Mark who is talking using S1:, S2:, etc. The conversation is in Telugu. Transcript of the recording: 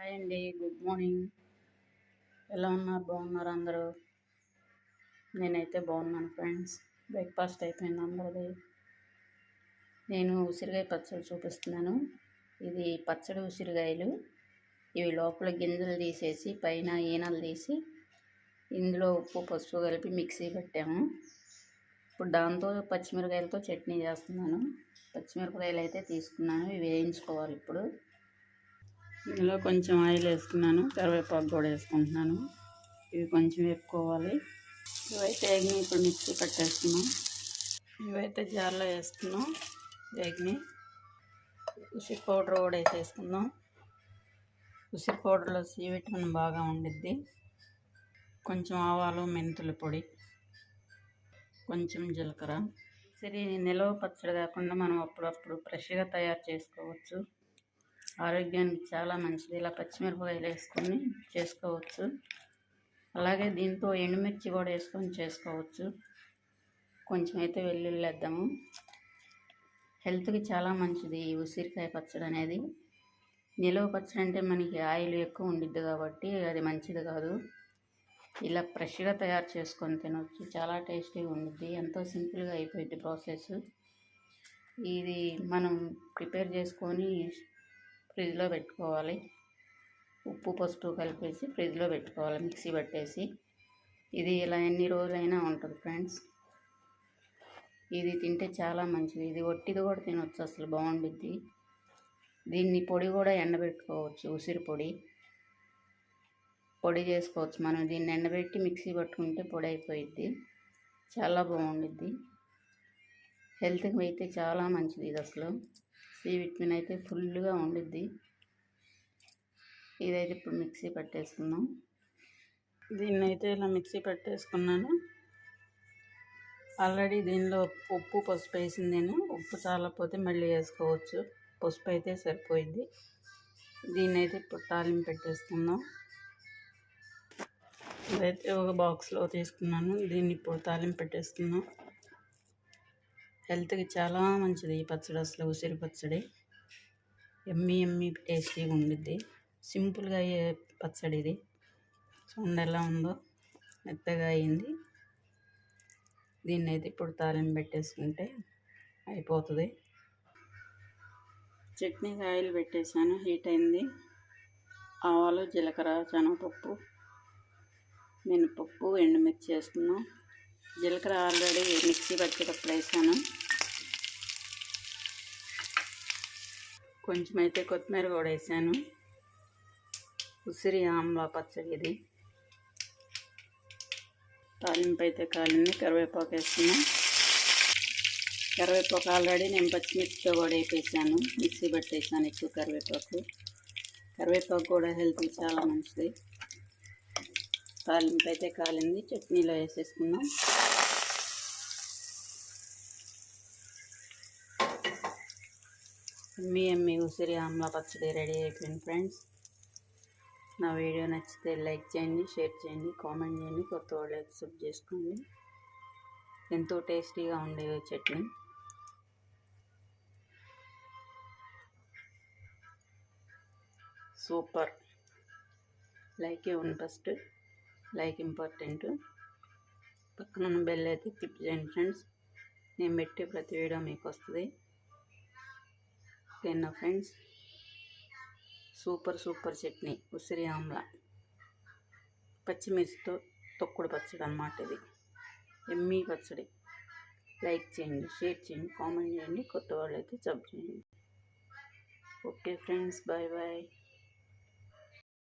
S1: హాయ్ అండి గుడ్ మార్నింగ్. ఎలా ఉన్నారు? బాగున్నారు అందరూ? నేనైతే బాగున్నాను ఫ్రెండ్స్. బ్రేక్ఫాస్ట్ అయిపోయింది అందరిది. నేను ఉసిరికాయ పచ్చడి చూపిస్తున్నాను. ఇది పచ్చడి ఉసిరికాయలు ఇవి లోపల గింజలు తీసేసి పైన ఈనలు తీసి ఇందులో ఉప్పు పసుపు కలిపి మిక్సీ పెట్టాము. ఇప్పుడు దాంతో పచ్చిమిరకాయలతో చట్నీ చేస్తున్నాను. పచ్చిమిరపకాయలు అయితే తీసుకున్నాను. ఇవి వేయించుకోవాలి ఇప్పుడు. ఇందులో కొంచెం ఆయిల్ వేసుకున్నాను కరివేపాకు కూడా వేసుకుంటున్నాను. ఇవి కొంచెం వేపుకోవాలి. ఇవైతే ఎగ్ని ఇప్పుడు మిక్సీ కట్టేస్తున్నాం ఇవైతే జార్లో వేసుకున్నాం ఎగ్ని. ఉసిరి పౌడర్ కూడా వేసేసుకుందాం. ఉసిరి పౌడర్లో సి విటమిన్ బాగా ఉండిద్ది. కొంచెం ఆవాలు మెంతుల పొడి కొంచెం జీలకర్ర. సరే నిలవ పచ్చడి కాకుండా మనం అప్పుడప్పుడు ఫ్రెష్గా తయారు చేసుకోవచ్చు. ఆరోగ్యానికి చాలా మంచిది. ఇలా పచ్చిమిరపకాయలు వేసుకొని చేసుకోవచ్చు. అలాగే దీంతో ఎండుమిర్చి కూడా వేసుకొని చేసుకోవచ్చు. కొంచెం అయితే వెల్లుల్లి వేద్దాము. హెల్త్కి చాలా మంచిది ఈ ఉసిరికాయ పచ్చడి అనేది. నిలవ పచ్చడి అంటే మనకి ఆయిల్ ఎక్కువ ఉండిద్ది కాబట్టి అది మంచిది కాదు. ఇలా ఫ్రెష్గా తయారు చేసుకొని తినవచ్చు చాలా టేస్టీగా ఉండిద్ది. ఎంతో సింపుల్గా అయిపోయింది ప్రాసెస్. ఇది మనం ప్రిపేర్ చేసుకొని ఫ్రిడ్జ్లో పెట్టుకోవాలి. ఉప్పు పసుపు కలిపేసి ఫ్రిడ్జ్లో పెట్టుకోవాలి. మిక్సీ పట్టేసి. ఇది ఇలా ఎన్ని రోజులైనా ఉంటుంది ఫ్రెండ్స్. ఇది తింటే చాలా మంచిది. ఇది ఒట్టిది కూడా తినవచ్చు అసలు బాగుండిద్ది. దీన్ని పొడి కూడా ఎండబెట్టుకోవచ్చు ఉసిరి పొడి. పొడి చేసుకోవచ్చు మనం. దీన్ని ఎండబెట్టి మిక్సీ పట్టుకుంటే పొడి అయిపోయిద్ది. చాలా బాగుండిద్ది. హెల్త్కి అయితే చాలా మంచిది ఇది అసలు. సి విటమిన్ అయితే ఫుల్గా ఉండిద్ది. ఇదైతే ఇప్పుడు మిక్సీ పట్టేసుకుందాం. దీన్ని అయితే ఇలా మిక్సీ పట్టేసుకున్నాను. ఆల్రెడీ దీనిలో ఉప్పు పసుపు వేసింది నేను. ఉప్పు చాలకపోతే మళ్ళీ వేసుకోవచ్చు. పసుపు అయితే సరిపోయింది. దీన్ని అయితే ఇప్పుడు తాలింపు పెట్టేసుకుందాం. ఇదైతే ఒక బాక్స్లో తీసుకున్నాను. దీన్ని ఇప్పుడు తాలింపు పెట్టేసుకుందాం. హెల్త్కి చాలా మంచిది ఈ పచ్చడి అసలు ఉసిరి పచ్చడి. ఎమ్మి ఎమ్మి టేస్టీగా ఉండిద్ది. సింపుల్గా అయ్యే పచ్చడి ఇది. చూడండి ఎలా ఉందో మెత్తగా అయింది. దీన్ని అయితే ఇప్పుడు తాలింపు పెట్టేసుకుంటే అయిపోతుంది. చట్నీకి ఆయిల్ పెట్టేశాను హీట్ అయింది. ఆవాలు జీలకర్ర శనగపప్పు మినపప్పు ఎండుమిర్చి వేస్తున్నాం జీలకర్ర ఆల్రెడీ మిక్సీ పట్టేటప్పుడు వేసాను. కొంచెం అయితే కొత్తిమీర కూడా వేసాను. ఉసిరి ఆమ్లా పచ్చడి ఇది. తాలింపు అయితే కాలింది కరివేపాకు వేస్తున్నాం. కరివేపాకు ఆల్రెడీ నేను పచ్చిమిర్చితో కూడా వేపేసాను. మిక్సీ పట్టేసాను ఎక్కువ కరివేపాకు. కరివేపాకు కూడా హెల్త్కి చాలా మంచిది. తాలింపు అయితే కాలింది చట్నీలో వేసేసుకుందాం. మీ ఎమ్మి ఉసిరి ఆమ్లా పచ్చడి రెడీ అయిపోయింది ఫ్రెండ్స్. నా వీడియో నచ్చితే లైక్ చేయండి షేర్ చేయండి కామెంట్ చేయండి కొత్త వాళ్ళు యాక్సెప్ట్ చేసుకోండి. ఎంతో టేస్టీగా ఉండేవి చట్నీ. సూపర్. లైక్ ఇవ్వండి ఫస్ట్. Like important. పక్కన బెల్ అయితే తిప్పి చేయండి ఫ్రెండ్స్. నేను పెట్టే ప్రతి వీడియో మీకు వస్తుంది. ఓకేనా ఫ్రెండ్స్? సూపర్ సూపర్ చట్నీ ఉసిరి ఆమ్లా. పచ్చిమిర్చితో తొక్కుడు పచ్చడి అనమాట ఇది. ఎమ్మీ పచ్చడి. లైక్ చేయండి షేర్ చేయండి కామెంట్ చేయండి. కొత్త వాళ్ళు అయితే సబ్ చేయండి. Okay friends bye bye.